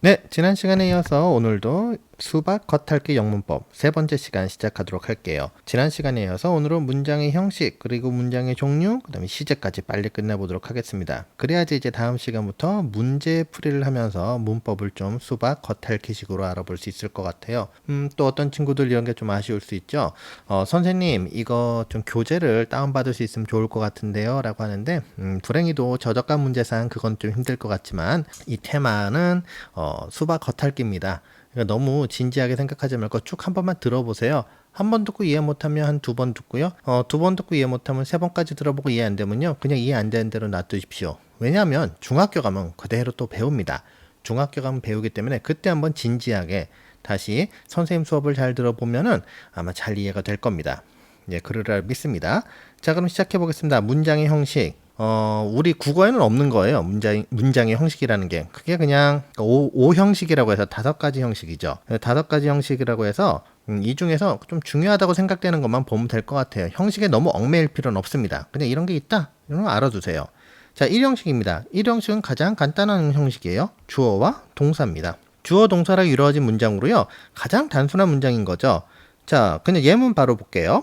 네, 지난 시간에 이어서 오늘도 수박 겉핥기 영문법 세 번째 시간 시작하도록 할게요. 지난 시간에 이어서 오늘은 문장의 형식 그리고 문장의 종류 그다음에 시제까지 빨리 끝내보도록 하겠습니다. 그래야지 이제 다음 시간부터 문제 풀이를 하면서 문법을 좀 수박 겉핥기식으로 알아볼 수 있을 것 같아요. 음, 또 어떤 친구들 이런 게 좀 아쉬울 수 있죠. 어, 선생님 이거 좀 교재를 다운받을 수 있으면 좋을 것 같은데요 라고 하는데 음, 불행히도 저작권 문제상 그건 좀 힘들 것 같지만 이 테마는 어, 수박 겉핥기입니다. 그러니까 너무 진지하게 생각하지 말고 쭉 한 번만 들어보세요. 한 번 듣고 이해 못하면 한 두 번 듣고요. 어, 두 번 듣고 이해 못하면 세 번까지 들어보고 이해 안 되면요. 그냥 이해 안 되는 대로 놔두십시오. 왜냐하면 중학교 가면 그대로 또 배웁니다. 중학교 가면 배우기 때문에 그때 한번 진지하게 다시 선생님 수업을 잘 들어보면은 아마 잘 이해가 될 겁니다. 예, 그러라 믿습니다. 자, 그럼 시작해 보겠습니다. 문장의 형식. 어, 우리 국어에는 없는 거예요. 문장, 문장의 형식이라는 게. 그게 그냥 오, 오 형식이라고 해서 다섯 가지 형식이죠. 다섯 가지 형식이라고 해서 음, 이 중에서 좀 중요하다고 생각되는 것만 보면 될 것 같아요. 형식에 너무 얽매일 필요는 없습니다. 그냥 이런 게 있다. 이런 거 알아두세요. 자, 1형식입니다. 1형식은 가장 간단한 형식이에요. 주어와 동사입니다. 주어 동사로 이루어진 문장으로요. 가장 단순한 문장인 거죠. 자, 그냥 예문 바로 볼게요.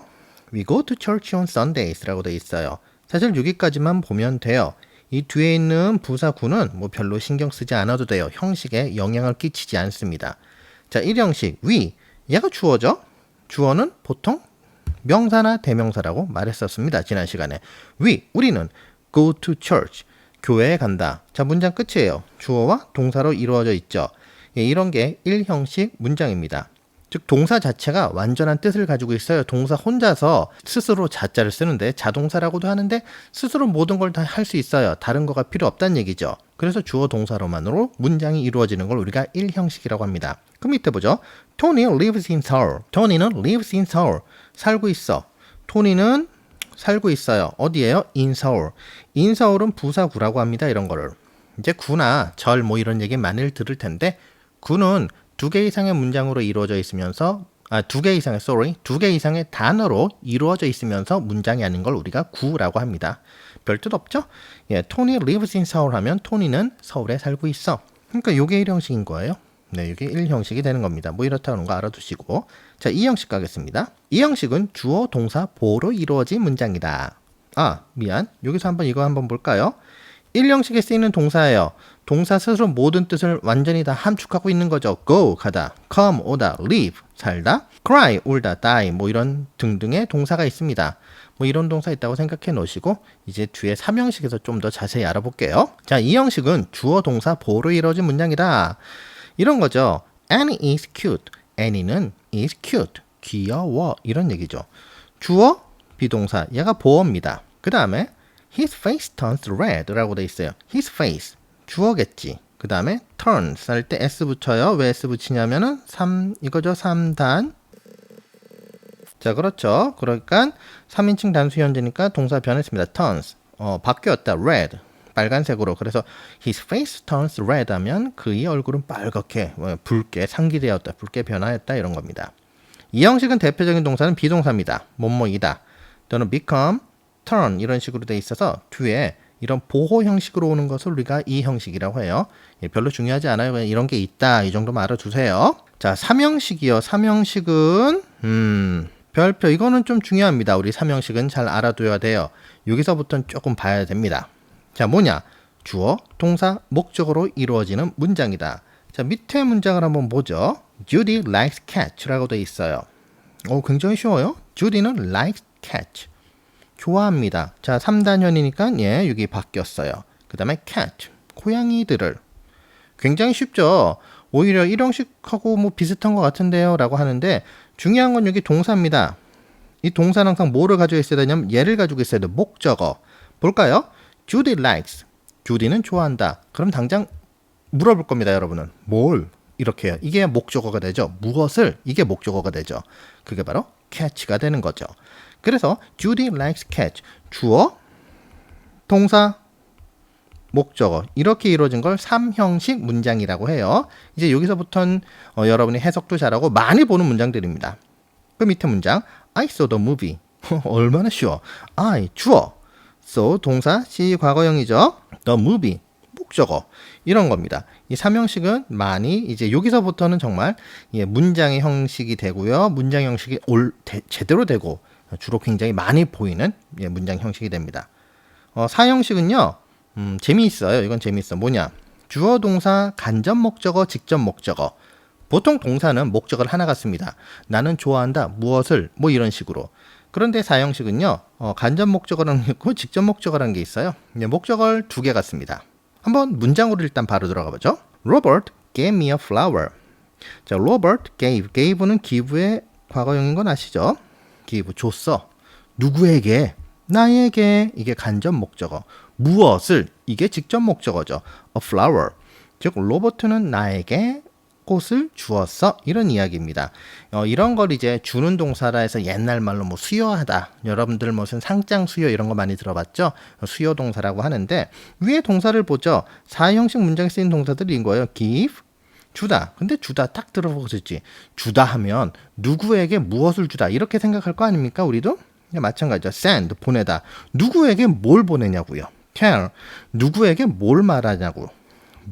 We go to church on Sundays라고 돼 있어요. 사실 여기까지만 보면 돼요. 이 뒤에 있는 부사구는 뭐 별로 신경 쓰지 않아도 돼요. 형식에 영향을 끼치지 않습니다. 자, 1형식 we 얘가 주어죠. 주어는 보통 명사나 대명사라고 말했었습니다. 지난 시간에 we 우리는 go to church 교회에 간다. 자, 문장 끝이에요. 주어와 동사로 이루어져 있죠. 예, 이런 게 1형식 문장입니다. 즉 동사 자체가 완전한 뜻을 가지고 있어요. 동사 혼자서 스스로 자자를 쓰는데 자동사라고도 하는데 스스로 모든 걸 다 할 수 있어요. 다른 거가 필요 없다는 얘기죠. 그래서 주어 동사로만으로 문장이 이루어지는 걸 우리가 1형식이라고 합니다. 그 밑에 보죠. Tony lives in Seoul. 토니는 lives in Seoul. 살고 있어. 토니는 살고 있어요. 어디에요? in Seoul. in Seoul은 부사구라고 합니다. 이런 거를. 이제 구나 절 뭐 이런 얘기 많이 들을 텐데 구는 두 개 이상의 문장으로 이루어져 있으면서 아, 두 개 이상의 sorry, 두 개 이상의 단어로 이루어져 있으면서 문장이 아닌 걸 우리가 구라고 합니다. 별 뜻 없죠? 예, 토니 lives in Seoul 하면 토니는 서울에 살고 있어. 그러니까 요게 1형식인 거예요. 네, 이게 1형식이 되는 겁니다. 뭐 이렇다는 거 알아두시고. 자, 2형식 가겠습니다. 2형식은 주어, 동사, 보로 이루어진 문장이다. 아, 미안. 여기서 한번 이거 한번 볼까요? 1형식에 쓰이는 동사예요. 동사 스스로 모든 뜻을 완전히 다 함축하고 있는 거죠. go 가다, come 오다, live 살다, cry 울다, die 뭐 이런 등등의 동사가 있습니다. 뭐 이런 동사 있다고 생각해 놓으시고 이제 뒤에 3형식에서 좀 더 자세히 알아볼게요. 자, 이 형식은 주어 동사 보로 이루어진 문장이다. 이런 거죠. Annie is cute. Annie는 is cute. 귀여워. 이런 얘기죠. 주어 비동사 얘가 보어입니다. 그 다음에 his face turns red라고 돼 있어요. his face 주어겠지. 그 다음에 turns 할 때 s 붙여요. 왜 s 붙이냐면은 3 이거죠. 3단. 자, 그렇죠. 그러니까 3인칭 단수 현재니까 동사 변했습니다. turns. 어, 바뀌었다. red. 빨간색으로. 그래서 his face turns red 하면 그의 얼굴은 빨갛게 뭐, 붉게 상기되었다. 붉게 변화했다 이런 겁니다. 이 형식은 대표적인 동사는 비동사입니다. 뭐뭐이다. 또는 become, turn 이런 식으로 돼 있어서 뒤에 이런 보호 형식으로 오는 것을 우리가 이 형식이라고 해요. 예, 별로 중요하지 않아요. 그냥 이런 게 있다. 이 정도만 알아두세요. 자, 3형식이요. 3형식은 음, 별표 이거는 좀 중요합니다. 우리 3형식은 잘 알아둬야 돼요. 여기서부터는 조금 봐야 됩니다. 자, 뭐냐? 주어, 동사, 목적으로 이루어지는 문장이다. 자, 밑에 문장을 한번 보죠. Judy likes cat라고 돼 있어요. 오, 굉장히 쉬워요. Judy는 likes cat. 좋아합니다. 자, 3단현이니까 예, 여기 바뀌었어요. 그 다음에 cat, 고양이들을. 굉장히 쉽죠? 오히려 1형식하고 뭐 비슷한 것 같은데요? 라고 하는데 중요한 건 여기 동사입니다. 이 동사는 항상 뭐를 가지고 있어야 되냐면 얘를 가지고 있어야 돼. 목적어. 볼까요? Judy likes. 주디는 좋아한다. 그럼 당장 물어볼 겁니다, 여러분은. 뭘? 이렇게 해요. 이게 목적어가 되죠. 무엇을? 이게 목적어가 되죠. 그게 바로 catch가 되는 거죠. 그래서 Judy likes cat. 주어, 동사, 목적어 이렇게 이루어진 걸 3형식 문장이라고 해요. 이제 여기서부터는 어, 여러분이 해석도 잘하고 많이 보는 문장들입니다. 그 밑에 문장 I saw the movie. 얼마나 쉬워. I 주어. so 동사 C 과거형이죠. the movie. 뭐 목적어 이런 겁니다. 이 삼형식은 많이 이제 여기서부터는 정말 예, 문장의 형식이 되고요. 문장 형식이 올 대- 제대로 되고 주로 굉장히 많이 보이는 예, 문장 형식이 됩니다. 어, 사형식은요. 음, 재미있어요. 이건 재미있어. 뭐냐? 주어 동사 간접 목적어 직접 목적어. 보통 동사는 목적을 하나 갖습니다. 나는 좋아한다. 무엇을 뭐 이런 식으로. 그런데 사형식은요. 어, 간접 목적어라는 게 있고 직접 목적어라는 게 있어요. 예, 목적어를 두개 갖습니다. 한번 문장으로 일단 바로 들어가 보죠. Robert gave me a flower. 자, Robert gave. gave는 give의 과거형인 건 아시죠? Give 줬어. 누구에게? 나에게. 이게 간접 목적어. 무엇을? 이게 직접 목적어죠. a flower. 즉 로버트는 나에게 꽃을 주었어 이런 이야기입니다. 어, 이런 걸 이제 주는 동사라 해서 옛날 말로 뭐 수여하다. 여러분들 무슨 상장 수여 이런 거 많이 들어봤죠? 수여 동사라고 하는데 위에 동사를 보죠. 사형식 문장에 쓰인 동사들인 거예요. give 주다. 근데 주다 딱 들어보셨지. 주다 하면 누구에게 무엇을 주다 이렇게 생각할 거 아닙니까? 우리도 네, 마찬가지죠. send 보내다. 누구에게 뭘 보내냐고요. tell 누구에게 뭘 말하냐고.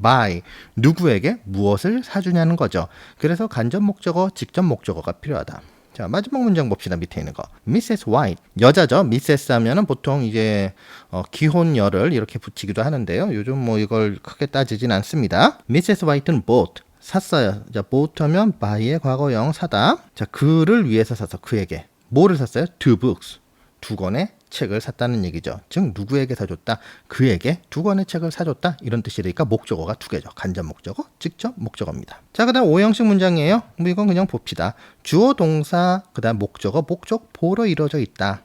buy 누구에게 무엇을 사주냐는 거죠. 그래서 간접 목적어, 직접 목적어가 필요하다. 자 마지막 문장 봅시다 밑에 있는 거. Mrs. White 여자죠. Mrs. 하면은 보통 이제 어, 기혼녀를 이렇게 붙이기도 하는데요. 요즘 뭐 이걸 크게 따지진 않습니다. Mrs. White는 bought 샀어요. 자 bought buy의 과거형 사다. 자 그를 위해서 사서 그에게 뭐를 샀어요? Two books 두 권의 책을 샀다는 얘기죠. 즉 누구에게 사줬다? 그에게 두 권의 책을 사줬다 이런 뜻이니까 목적어가 두 개죠. 간접 목적어, 직접 목적어입니다. 자 그다음 오형식 문장이에요. 뭐 이건 그냥 봅시다. 주어 동사 그다음 목적어 목적 보로 이루어져 있다.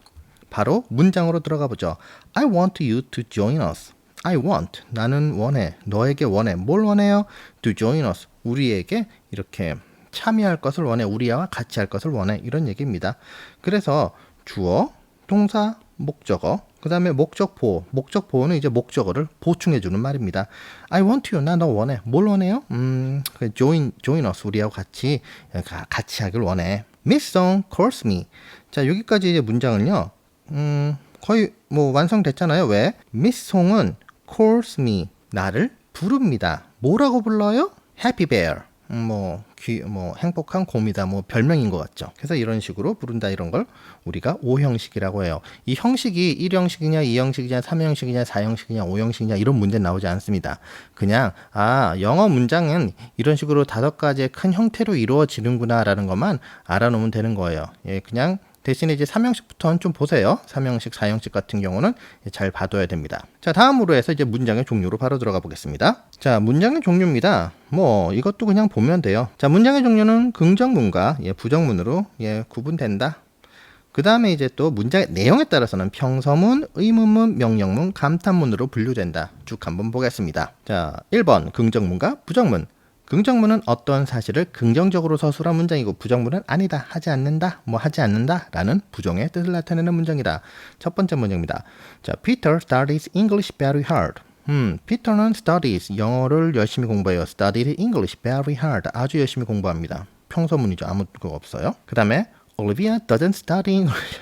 바로 문장으로 들어가 보죠. I want you to join us. I want. 나는 원해. 너에게 원해. 뭘 원해요? To join us. 우리에게 이렇게 참여할 것을 원해. 우리와 같이 할 것을 원해. 이런 얘기입니다. 그래서 주어 동사 목적어 그 다음에 목적 보호. 목적 보호는 이제 목적어를 보충해 주는 말입니다. I want you. 나 너 원해. 뭘 원해요? 음그 join join us. 우리하고 같이 가- 같이 하길 원해. Miss Song calls me. 자 여기까지 이제 문장은요. 음 거의 뭐 완성됐잖아요. 왜? Miss Song은 calls me 나를 부릅니다 뭐라고 불러요 Happy Bear 음, 뭐, 귀, 뭐, 행복한 곰이다, 뭐, 별명인 것 같죠. 그래서 이런 식으로 부른다, 이런 걸 우리가 오형식이라고 해요. 이 형식이 1형식이냐, 2형식이냐, 3형식이냐, 4형식이냐, 5형식이냐, 이런 문제 나오지 않습니다. 그냥, 아, 영어 문장은 이런 식으로 다섯 가지의 큰 형태로 이루어지는구나 라는 것만 알아놓으면 되는 거예요. 예, 그냥 대신에 이제 3형식부터는 좀 보세요. 3형식, 4형식 같은 경우는 잘 봐둬야 됩니다. 자, 다음으로 해서 이제 문장의 종류로 바로 들어가 보겠습니다. 자, 문장의 종류입니다. 뭐, 이것도 그냥 보면 돼요. 자, 문장의 종류는 긍정문과 예, 부정문으로 예, 구분된다. 그 다음에 이제 또 문장의 내용에 따라서는 평서문, 의문문, 명령문, 감탄문으로 분류된다. 쭉 한번 보겠습니다. 자, 1번 긍정문과 부정문. 긍정문은 어떤 사실을 긍정적으로 서술한 문장이고 부정문은 아니다, 하지 않는다, 뭐 하지 않는다 라는 부정의 뜻을 나타내는 문장이다. 첫 번째 문장입니다. 자, Peter studies English very hard. 음, 피터는 studies 영어를 열심히 공부해요. studied English very hard. 아주 열심히 공부합니다. 평서문이죠. 아무 거 없어요. 그다음에 Olivia doesn't study English.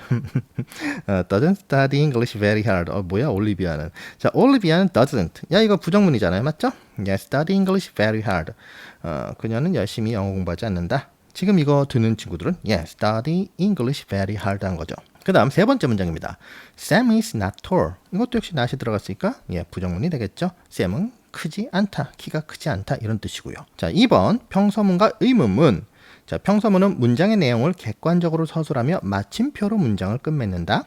어, doesn't study English very hard. 어, 뭐야, 올리비아는. 자, 올리비아는 doesn't. 야, 이거 부정문이잖아요. 맞죠? Yeah, study English very hard. 어, 그녀는 열심히 영어 공부하지 않는다. 지금 이거 듣는 친구들은 yeah, study English very hard 한 거죠. 그 다음 세 번째 문장입니다. Sam is not tall. 이것도 역시 not이 들어갔으니까 예, 부정문이 되겠죠. Sam은 크지 않다, 키가 크지 않다 이런 뜻이고요. 자, 2번 평서문과 의문문. 자, 평서문은 문장의 내용을 객관적으로 서술하며 마침표로 문장을 끝맺는다.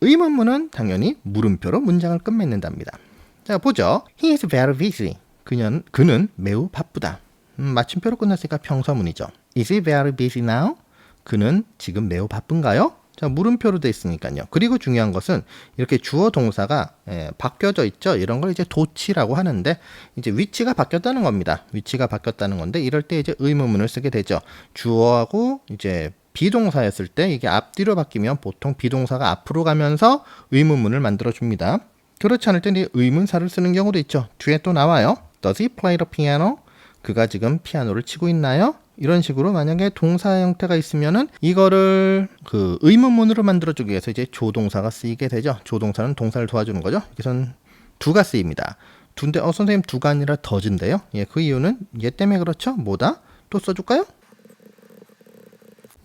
의문문은 당연히 물음표로 문장을 끝맺는답니다. 자, 보죠. He is very busy. 그녀는, 그는 매우 바쁘다. 음, 마침표로 끝났으니까 평서문이죠. Is he very busy now? 그는 지금 매우 바쁜가요? 자, 물음표로 돼 있으니까요. 그리고 중요한 것은 이렇게 주어 동사가 예, 바뀌어져 있죠. 이런 걸 이제 도치라고 하는데 이제 위치가 바뀌었다는 겁니다. 위치가 바뀌었다는 건데 이럴 때 이제 의문문을 쓰게 되죠. 주어하고 이제 비동사였을 때 이게 앞뒤로 바뀌면 보통 비동사가 앞으로 가면서 의문문을 만들어 줍니다. 그렇지 않을 때는 의문사를 쓰는 경우도 있죠. 뒤에 또 나와요. Does he play the piano? 그가 지금 피아노를 치고 있나요? 이런 식으로 만약에 동사 형태가 있으면은 이거를 그 의문문으로 만들어주기 위해서 이제 조동사가 쓰이게 되죠. 조동사는 동사를 도와주는 거죠. 여기선 두가 쓰입니다. 두인데 어 선생님 두가 아니라 더진데요. 예, 그 이유는 얘 때문에 그렇죠. 뭐다? 또 써줄까요?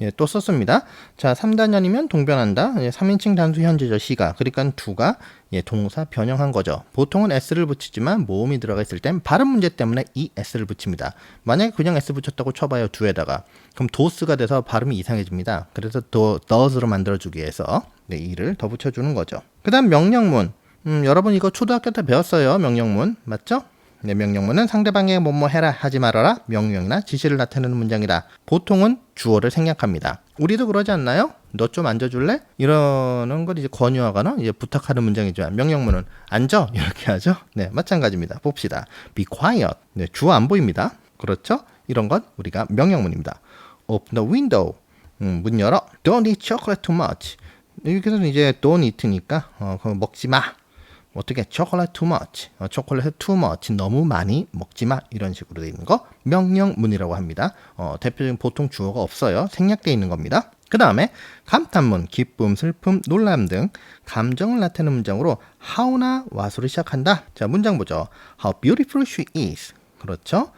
예, 또 썼습니다. 자, 3단연이면 동변한다. 예, 3인칭 단수 현재죠, 시가. 그러니까 두가 예, 동사 변형한 거죠. 보통은 s를 붙이지만 모음이 들어가 있을 땐 발음 문제 때문에 이 s를 붙입니다. 만약에 그냥 s 붙였다고 쳐봐요, 두에다가. 그럼 도스가 돼서 발음이 이상해집니다. 그래서 도, does로 만들어주기 위해서 네, 이를 더 붙여주는 거죠. 그 다음 명령문. 음, 여러분 이거 초등학교 때 배웠어요, 명령문. 맞죠? 네, 명령문은 상대방에게 뭐뭐 해라 하지 말아라 명령이나 지시를 나타내는 문장이다. 보통은 주어를 생략합니다. 우리도 그러지 않나요? 너 좀 앉아줄래? 이러는 걸 이제 권유하거나 이제 부탁하는 문장이지만 명령문은 앉아 이렇게 하죠. 네, 마찬가지입니다. 봅시다. Be quiet. 네, 주어 안 보입니다. 그렇죠? 이런 건 우리가 명령문입니다. Open the window. 음, 문 열어. Don't eat chocolate too much. 해서 이제 don't eat니까 어, 먹지 마. 어떻게 초콜릿 too much, 어, 초콜릿 too much 너무 많이 먹지 마 이런 식으로 돼 있는 거 명령문이라고 합니다. 어, 대표적인 보통 주어가 없어요. 생략돼 있는 겁니다. 그 다음에 감탄문, 기쁨, 슬픔, 놀람 등 감정을 나타내는 문장으로 how나 what으로 시작한다. 자 문장 보죠. How beautiful she is. 그렇죠?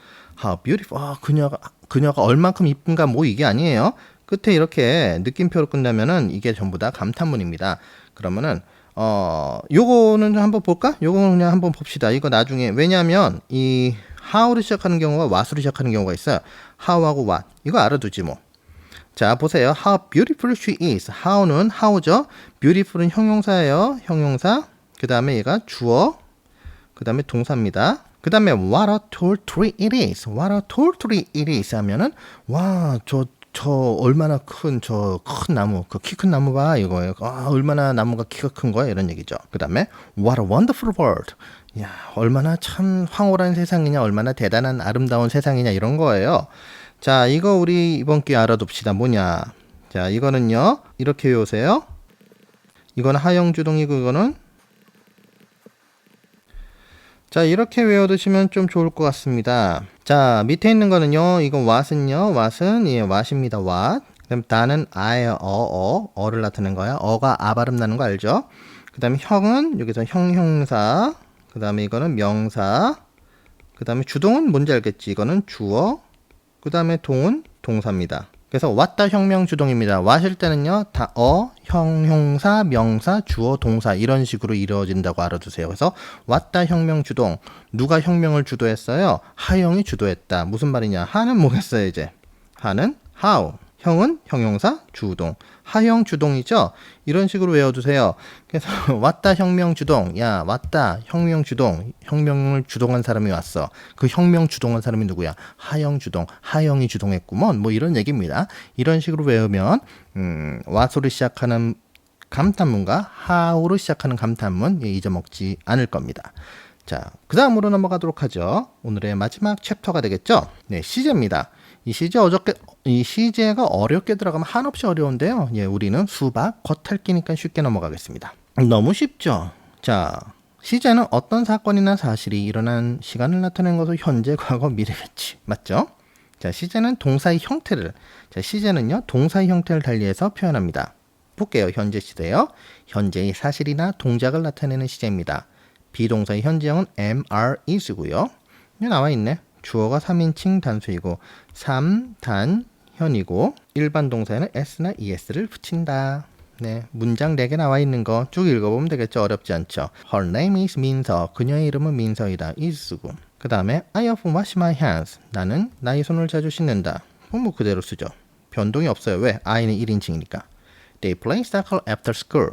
How beautiful. 아, 그녀가 그녀가 얼만큼 이쁜가 뭐 이게 아니에요. 끝에 이렇게 느낌표로 끝나면은 이게 전부 다 감탄문입니다. 그러면은 어, 요거는 한번 볼까? 요거는 그냥 한번 봅시다. 이거 나중에 왜냐하면 이 how로 시작하는 경우와 what으로 시작하는 경우가 있어요. how하고 what 이거 알아두지 뭐. 자 보세요. How beautiful she is. How는 how죠. Beautiful은 형용사예요. 형용사. 그 다음에 얘가 주어. 그 다음에 동사입니다. 그 다음에 what a tall tree it is. What a tall tree it is 하면은 와 저 저 얼마나 큰 저 큰 나무 그 키 큰 나무 봐 이거예요. 아 얼마나 나무가 키가 큰 거야 이런 얘기죠. 그 다음에 what a wonderful world. 야 얼마나 참 황홀한 세상이냐 얼마나 대단한 아름다운 세상이냐 이런 거예요. 자 이거 우리 이번 기회에 알아둡시다. 뭐냐? 자 이거는요 이렇게 외우세요. 이거는 하형 주동이고 이거는 자 이렇게 외워두시면 좀 좋을 것 같습니다. 자 밑에 있는 거는요 이건 what은요 what은 예 what입니다 what 그다음 다는 I, 어, 어, 어를 나타낸 거야. 어가 아 발음 나는 거 알죠? 그 다음에 형은 여기서 형형사 그 다음에 이거는 명사 그 다음에 주동은 뭔지 알겠지? 이거는 주어 그 다음에 동은 동사입니다. 그래서 왔다 혁명 주동입니다. 와실 때는요, 다 어, 형, 형사, 명사, 주어, 동사 이런 식으로 이루어진다고 알아두세요. 그래서 왔다 혁명 주동 누가 혁명을 주도했어요? 하형이 주도했다. 무슨 말이냐? 하는 뭐겠어요 이제? 하는 how. 형은 형용사 주동. 하형 주동이죠? 이런 식으로 외워두세요. 그래서 왔다 혁명 주동. 야 왔다 혁명 주동. 혁명을 주동한 사람이 왔어. 그 혁명 주동한 사람이 누구야? 하형 주동. 하형이 주동했구먼. 뭐 이런 얘기입니다. 이런 식으로 외우면 음, 와소를 시작하는 감탄문과 하오로 시작하는 감탄문 예, 잊어먹지 않을 겁니다. 자, 그 다음으로 넘어가도록 하죠. 오늘의 마지막 챕터가 되겠죠? 네, 시제입니다. 이 시제 어저께, 이 시제가 어렵게 들어가면 한없이 어려운데요. 예, 우리는 수박, 겉핥기니까 쉽게 넘어가겠습니다. 너무 쉽죠? 자, 시제는 어떤 사건이나 사실이 일어난 시간을 나타내는 것을 현재, 과거, 미래겠지. 맞죠? 자, 시제는 동사의 형태를, 자, 시제는요, 동사의 형태를 달리해서 표현합니다. 볼게요. 현재 시제요. 현재의 사실이나 동작을 나타내는 시제입니다. 비동사의 현재형은 MR is고요. 여기 나와 있네. 주어가 3인칭 단수이고 3단 현이고 일반 동사에는 s나 es를 붙인다. 네, 문장 4개 나와 있는 거 쭉 읽어보면 되겠죠. 어렵지 않죠. Her name is 민서. 그녀의 이름은 민서이다. is고. 그 다음에 I often wash my hands. 나는 나의 손을 자주 씻는다. 뭐 그대로 쓰죠. 변동이 없어요. 왜? I는 1인칭이니까. They play soccer after school.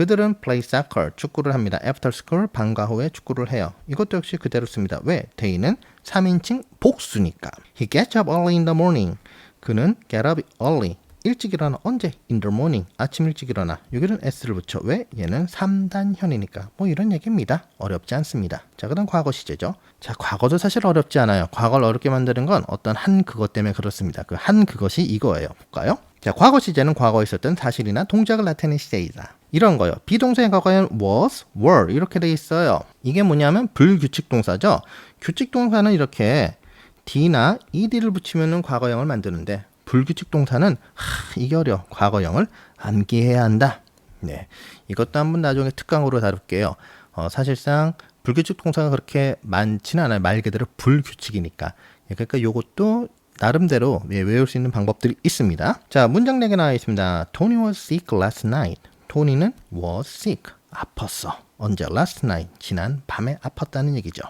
그들은 play soccer, 축구를 합니다. after school, 방과 후에 축구를 해요. 이것도 역시 그대로 씁니다. 왜? they는 3인칭 복수니까. He gets up early in the morning. 그는 get up early. 일찍 일어나 언제? in the morning. 아침 일찍 일어나. 여기는 s를 붙여. 왜? 얘는 3단현이니까. 뭐 이런 얘기입니다. 어렵지 않습니다. 자, 그다음 과거 시제죠. 자, 과거도 사실 어렵지 않아요. 과거를 어렵게 만드는 건 어떤 한 그것 때문에 그렇습니다. 그 한 그것이 이거예요. 볼까요? 자, 과거 시제는 과거에 있었던 사실이나 동작을 나타내는 시제이다. 이런 거요. 비동사의 과거에는 was, were 이렇게 돼 있어요. 이게 뭐냐면 불규칙 동사죠. 규칙 동사는 이렇게 d나 ed를 붙이면은 과거형을 만드는데 불규칙 동사는 하, 이게 어려. 과거형을 암기해야 한다. 네, 이것도 한번 나중에 특강으로 다룰게요. 어, 사실상 불규칙 동사가 그렇게 많지는 않아요. 말 그대로 불규칙이니까. 예, 그러니까 요것도 나름대로 예, 외울 수 있는 방법들이 있습니다. 자, 문장 4개 나와 있습니다. Tony was sick last night. 토니는 was sick. 아팠어. 언제? last night. 지난 밤에 아팠다는 얘기죠.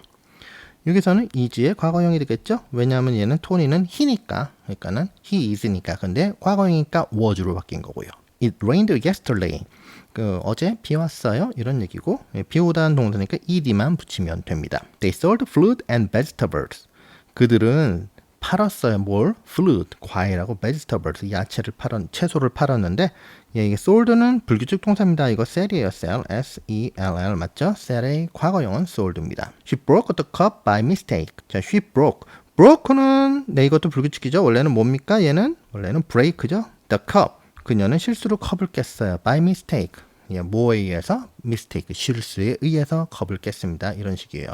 여기서는 is의 과거형이 되겠죠? 왜냐하면 얘는 토니는 he니까, 그러니까는 he is니까. 근데 과거형이니까 was로 바뀐 거고요. It rained yesterday. 그 어제 비 왔어요. 이런 얘기고 예, 비 오다는 동사니까 ed만 붙이면 됩니다. They sold fruit and vegetables. 그들은 팔았어요. 뭘? fruit, 과일하고 vegetables, 야채를 팔았, 채소를 팔았는데 예, 이게 sold는 불규칙 동사입니다. 이거 sell이에요. sell, s-e-l-l 맞죠? sell의 과거형은 sold입니다. She broke the cup by mistake. 자, she broke. broke는 네 이것도 불규칙이죠. 원래는 뭡니까? 얘는 원래는 break죠. the cup. 그녀는 실수로 컵을 깼어요. by mistake. 예, 뭐에 의해서? mistake. 실수에 의해서 컵을 깼습니다. 이런 식이에요.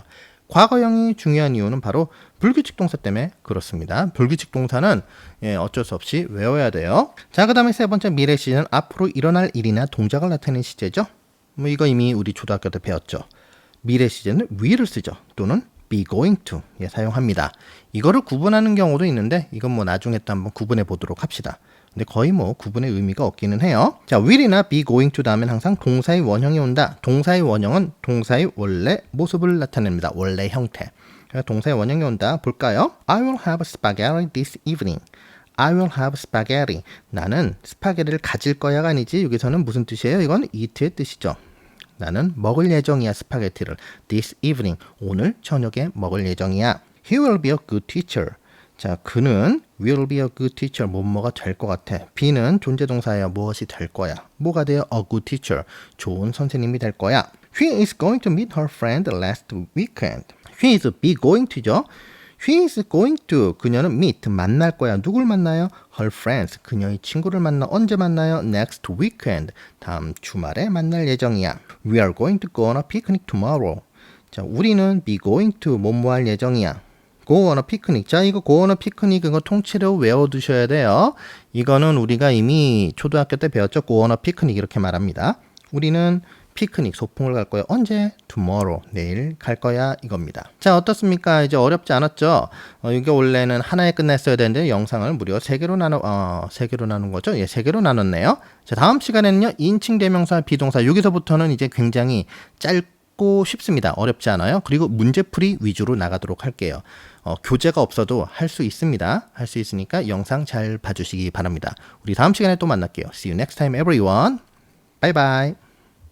과거형이 중요한 이유는 바로 불규칙 동사 때문에 그렇습니다. 불규칙 동사는 예, 어쩔 수 없이 외워야 돼요. 자, 그 다음에 세 번째 미래 시제는 앞으로 일어날 일이나 동작을 나타내는 시제죠. 뭐 이거 이미 우리 초등학교 때 배웠죠. 미래 시제는 will을 쓰죠. 또는 be going to 예, 사용합니다. 이거를 구분하는 경우도 있는데 이건 뭐 나중에 또 한번 구분해 보도록 합시다. 근데 거의 뭐 구분의 의미가 없기는 해요. 자, will이나 be going to 다음엔 항상 동사의 원형이 온다. 동사의 원형은 동사의 원래 모습을 나타냅니다. 원래 형태. 동사의 원형이 온다. 볼까요? I will have spaghetti this evening. I will have spaghetti. 나는 스파게티를 가질 거야가 아니지. 여기서는 무슨 뜻이에요? 이건 eat의 뜻이죠. 나는 먹을 예정이야 스파게티를. This evening. 오늘 저녁에 먹을 예정이야. He will be a good teacher. 자, 그는 will be a good teacher. 뭐뭐가 될 것 같아. be는 존재 동사예요. 무엇이 될 거야. 뭐가 돼요? a good teacher. 좋은 선생님이 될 거야. She is going to meet her friend last weekend. She is be going to죠. She is going to 그녀는 meet 만날 거야. 누굴 만나요? Her friends 그녀의 친구를 만나 언제 만나요? Next weekend 다음 주말에 만날 예정이야. We are going to go on a picnic tomorrow. 자, 우리는 be going to 뭐뭐 할 예정이야. Go on a picnic. 자, 이거 go on a picnic 이거 통째로 외워두셔야 돼요. 이거는 우리가 이미 초등학교 때 배웠죠. go on a picnic 이렇게 말합니다. 우리는 피크닉 소풍을 갈 거야. 언제? tomorrow. 내일 갈 거야. 이겁니다. 자, 어떻습니까? 이제 어렵지 않았죠? 어, 이게 원래는 하나에 끝냈어야 되는데 영상을 무려 세 개로 나눠 어, 세 개로 나눈 거죠? 예, 세 개로 나눴네요. 자, 다음 시간에는요. 인칭 대명사 비동사 여기서부터는 이제 굉장히 짧고 쉽습니다. 어렵지 않아요. 그리고 문제풀이 위주로 나가도록 할게요. 어, 교재가 없어도 할 수 있습니다. 할 수 있으니까 영상 잘 봐주시기 바랍니다. 우리 다음 시간에 또 만날게요. See you next time everyone. Bye bye.